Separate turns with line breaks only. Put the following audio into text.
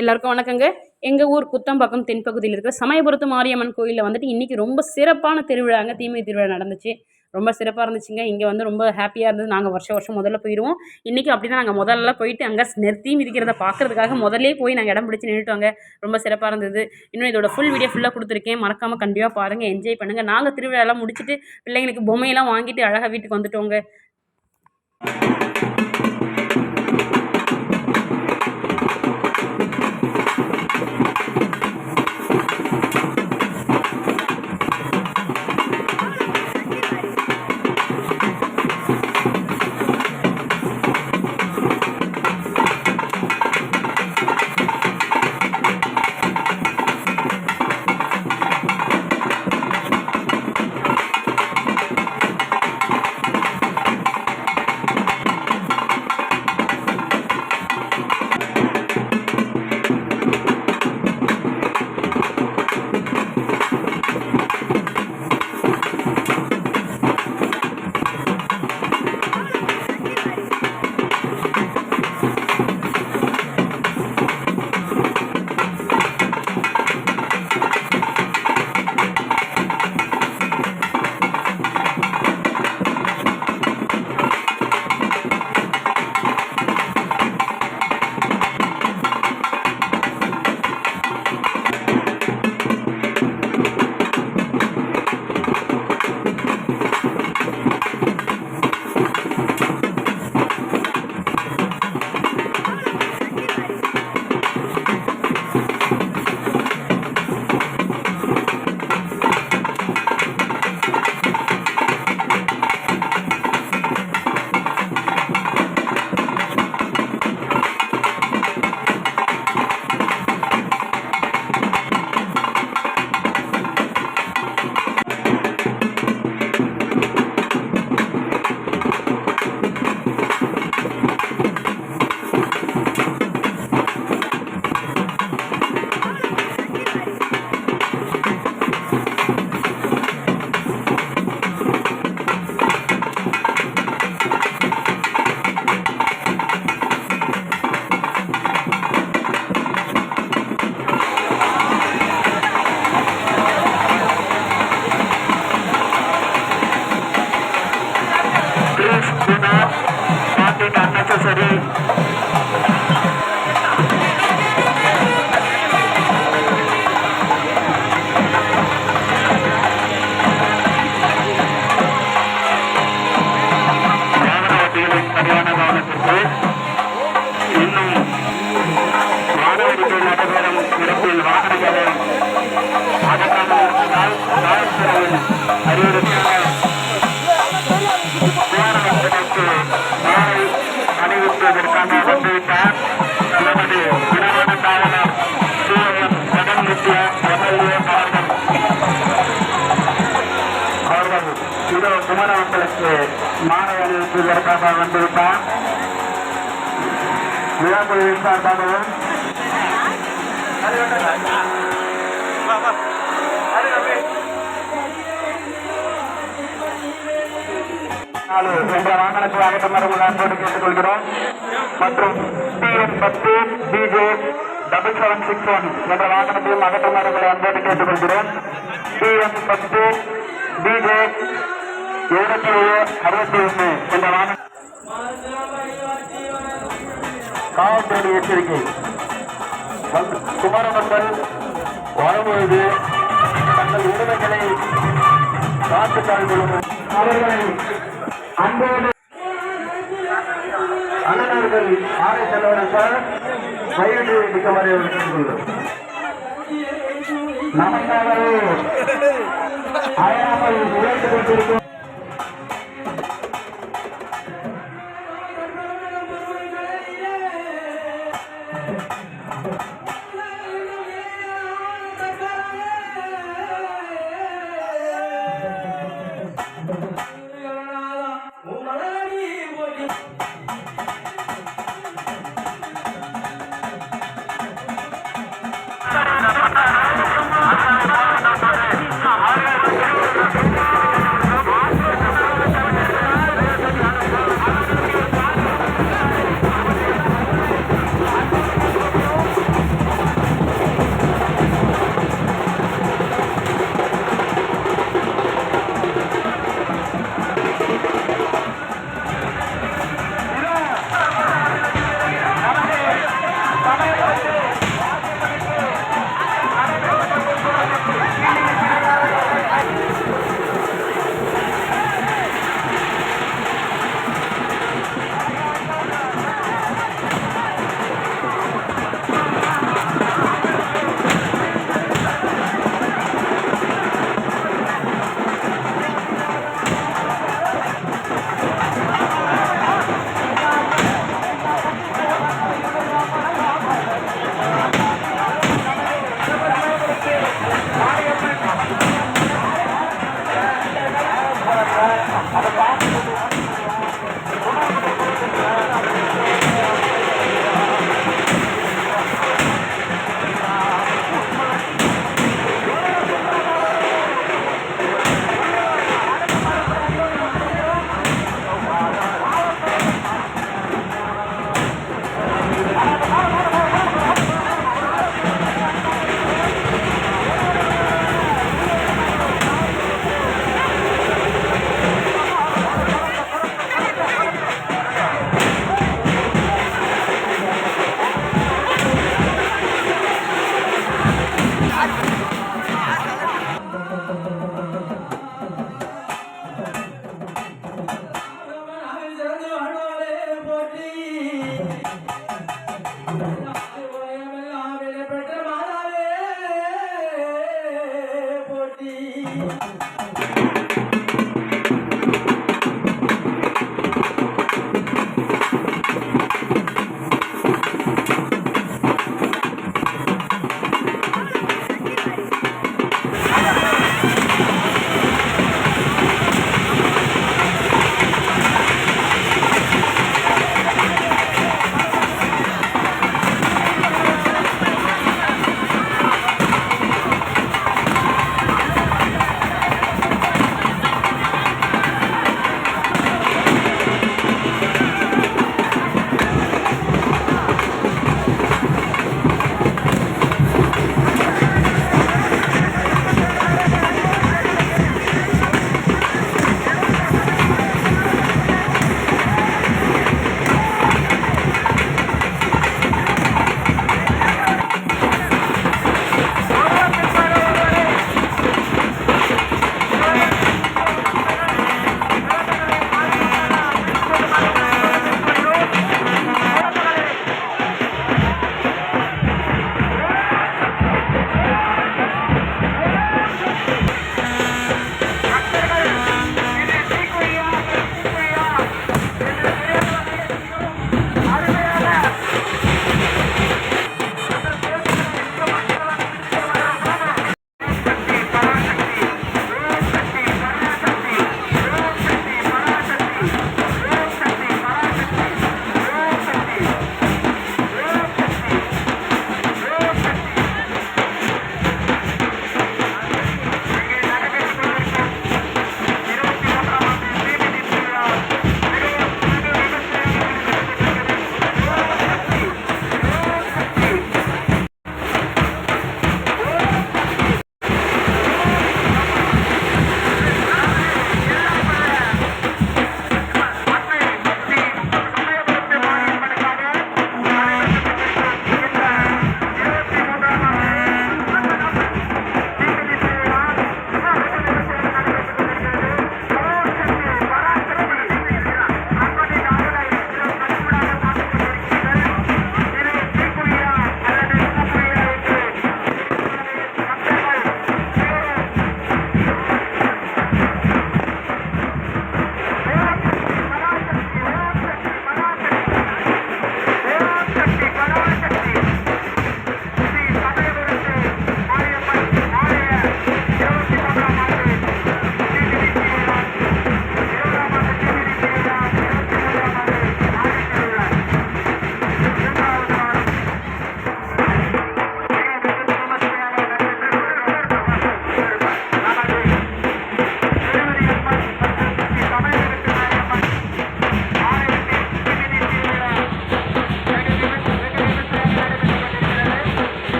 எல்லாருக்கும் வணக்கங்க. எங்கள் ஊர் குத்தம்பாக்கம் தென்பகுதியில் இருக்கிற சமயபுரத்து மாரியம்மன் கோயிலில் வந்துட்டு இன்றைக்கி ரொம்ப சிறப்பான திருவிழாங்க. தீமை திருவிழா நடந்துச்சு. ரொம்ப சிறப்பாக இருந்துச்சுங்க. இங்கே வந்து ரொம்ப ஹாப்பியாக இருந்தது நாங்கள் வருஷம் வருஷம் முதல்ல போயிடுவோம் இன்றைக்கி அப்படி தான் நாங்கள் முதல்ல போயிட்டு அங்கே நெருத்தி மிதிக்கிறத பார்க்குறதுக்காக முதல்லே போய் நாங்கள் இடம் பிடிச்சி நின்றுட்டோங்க ரொம்ப சிறப்பாக இருந்தது. இன்னும் இதோட ஃபுல் வீடியோ ஃபுல்லாக கொடுத்துருக்கேன். மறக்காமல் கண்டிப்பாக பாருங்கள் என்ஜாய் பண்ணுங்கள் நாங்கள் திருவிழாலாம் முடிச்சுட்டு பிள்ளைங்களுக்கு பொம்மையெல்லாம் வாங்கிட்டு அழகாக வீட்டுக்கு வந்துட்டோங்க.
पुन्हा माती टाकण्याच्या மாணவர்களுக்கு மாலை அணிவிப்பதற்காக வந்துவிட்டார் விழாக்குழுவின் சார்பாகவும். நாலு என்ற வாகனத்தை அகற்றமரம் அன்போடு கேட்டுக்கொள்கிறோம். மற்றும் டிஎன் பத்து TJ double seven six one என்ற வாகனத்தையும் அகற்றமரங்களை அன்போடு கேட்டுக்கொள்கிறோம். டிஎன் பத்து டிஜே இருபத்தி ஏழு அறுபத்தி ஒன்று என்ற காவல்துறை எச்சரிக்கை. வந்து குமார மக்கள் வரும்பொழுது தங்கள் உரிமைகளை காத்து தாழ்ந்துள்ளனர் அவர்களை அன்போடு அண்ணனர்கள் ஆரை செல்வன சார் வயது மிக்கவரை நமக்காகவே அயராமல் உழைத்துக் கொண்டிருக்கும் Thank you.